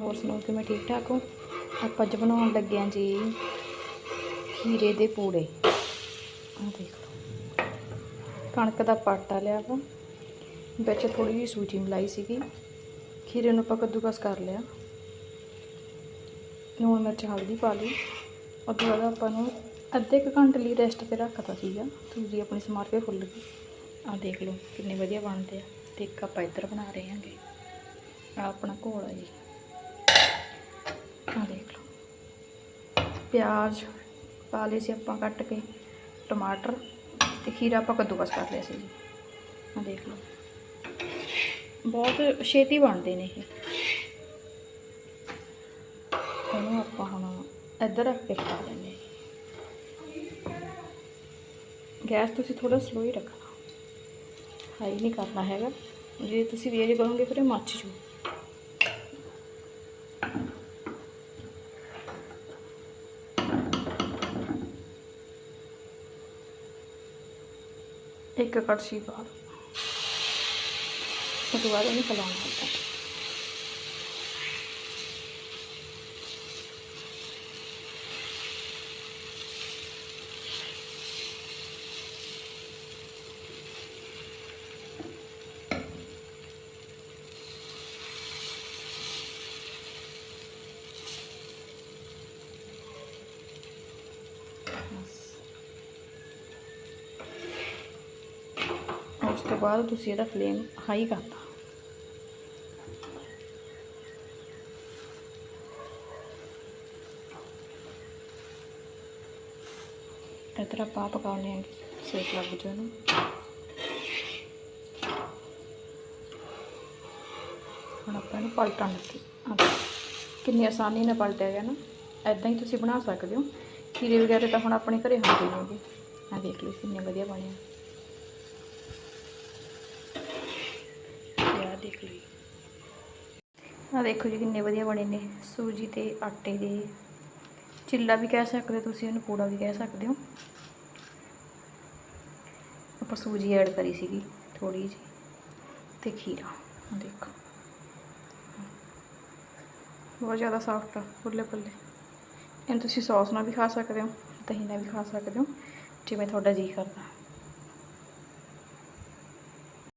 ਹੋਰ ਸੁਣਾਓ ਕਿ ਮੈਂ ਠੀਕ ਠਾਕ ਹੋ? ਆਪਾਂ ਅੱਜ ਬਣਾਉਣ ਲੱਗੇ ਹਾਂ ਜੀ ਖੀਰੇ ਦੇ ਪੂੜੇ। ਆਹ ਦੇਖ ਲਓ। ਕਣਕ ਦਾ ਆਟਾ ਲਿਆ ਵਾ। ਵਿੱਚ ਥੋੜੀ ਜਿਹੀ ਸੂਜੀ ਮਿਲਾਈ ਸੀਗੀ। ਖੀਰੇ ਨੂੰ ਆਪਾਂ ਕੱਦੂਕਸ ਕਰ ਲਿਆ। ਲੂਣ ਮਿਰਚ, ਹਲਦੀ ਪਾ ਲਈ। ਉਹ ਤੋਂ ਬਾਅਦ ਆਪਾਂ ਨੂੰ ਅੱਧੇ ਕੁ ਘੰਟੇ ਲਈ ਰੈਸਟ ਤੇ ਰੱਖਤਾ ਸੀਗਾ। ਸੂਜੀ ਆਪਣੀ ਸਮਾਰ ਕੇ ਫੁੱਲ ਗਈ। ਆਹ ਦੇਖ ਲਓ ਕਿੰਨੇ ਵਧੀਆ ਬਣਦੇ ਆ। ਤੇ ਇੱਕ ਆਪਾਂ ਇੱਧਰ ਬਣਾ ਰਹੇ ਹਾਂਗੇ। ਆਹ ਆਪਣਾ ਘੋਲ ਆ ਜੀ ਆਹ ਦੇਖ ਲਓ ਪਿਆਜ਼ ਪਾ ਲਏ ਸੀ ਆਪਾਂ ਕੱਟ ਕੇ, ਟਮਾਟਰ ਤੇ ਖੀਰਾ ਆਪਾਂ ਕੱਦੂਕਸ ਕਰ ਲਿਆ ਸੀ ਜੀ। ਆਹ ਦੇਖ ਲਓ। ਬਹੁਤ ਛੇਤੀ ਬਣਦੇ ਨੇ ਇਹ। ਇਹਨੂੰ ਆਪਾਂ ਹੁਣ ਇੱਧਰ ਰੱਖ ਕੇ ਪਾ ਲੈਂਦੇ ਗੈਸ ਤੁਸੀਂ ਥੋੜਾ ਸਲੋ ਹੀ ਰੱਖਣਾ। ਹਾਈ ਨਹੀਂ ਕਰਨਾ ਹੈਗਾ। ਜੇ ਤੁਸੀਂ ਵੇਜ ਕਰੋਗੇ ਫਿਰ ਇਹ ਮੱਚ ਜੂ। ਇੱਕ ਕੜਛੀ ਪਾ ਦਿਓ ਉਸ ਤੋਂ ਬਾਅਦ ਇਹਨੂੰ ਖਲਾਉਣਾ ਹੁੰਦਾ ਬਸ। ਉਸ ਤੋਂ ਬਾਅਦ ਤੁਸੀਂ ਇਹਦਾ ਫਲੇਮ ਹਾਈ ਕਰਤਾ। ਇਤਰਾ ਪਾ ਪਕਾਉਣੇ ਆ ਸੇਕ ਲੱਗ ਜਾਊ ਨੂੰ ਹੁਣ ਆਪਾਂ ਇਹਨੂੰ ਪਲਟਣ ਲੱਗੇ ਕਿੰਨੀ ਆਸਾਨੀ ਨਾਲ ਪਲਟਿਆ ਗਿਆ ਨਾ। ਐਦਾਂ ਹੀ ਤੁਸੀਂ ਬਣਾ ਸਕਦੇ ਹੋ। ਖੀਰੇ ਵਗੈਰਾ ਤਾਂ ਹੁਣ ਆਪਣੇ ਘਰੇ ਹੁੰਦੇ ਨੇਗੇ। ਆ ਦੇਖ ਲਓ, ਕਿੰਨੇ ਵਧੀਆ ਬਣੇ ਆ ਤੇ ਆਹ ਦੇਖ ਲਈ। ਆ ਦੇਖੋ ਜੀ ਕਿੰਨੇ ਵਧੀਆ ਬਣੇ ਨੇ ਸੂਜੀ ਤੇ ਆਟੇ ਦੇ। ਚਿੱਲਾ ਵੀ ਕਹਿ ਸਕਦੇ ਹੋ ਤੁਸੀਂ ਇਹਨੂੰ ਪੂੜਾ ਵੀ ਕਹਿ ਸਕਦੇ ਹੋ। ਆਪਾਂ ਸੂਜੀ ਐਡ ਕਰੀ ਸੀਗੀ ਥੋੜੀ ਜਿਹੀ ਤੇ ਖੀਰਾ ਦੇਖੋ। ਬਹੁਤ ਜ਼ਿਆਦਾ ਸੌਫਟ ਆ ਫੁੱਲੇ ਫੁੱਲੇ ਇਹਨੂੰ ਤੁਸੀਂ ਸੌਸ ਨਾਲ ਵੀ ਖਾ ਸਕਦੇ ਹੋ, ਦਹੀਂ ਨਾਲ ਵੀ ਖਾ ਸਕਦੇ ਹੋ, ਜਿਵੇਂ ਤੁਹਾਡਾ ਜੀ ਕਰਦਾ।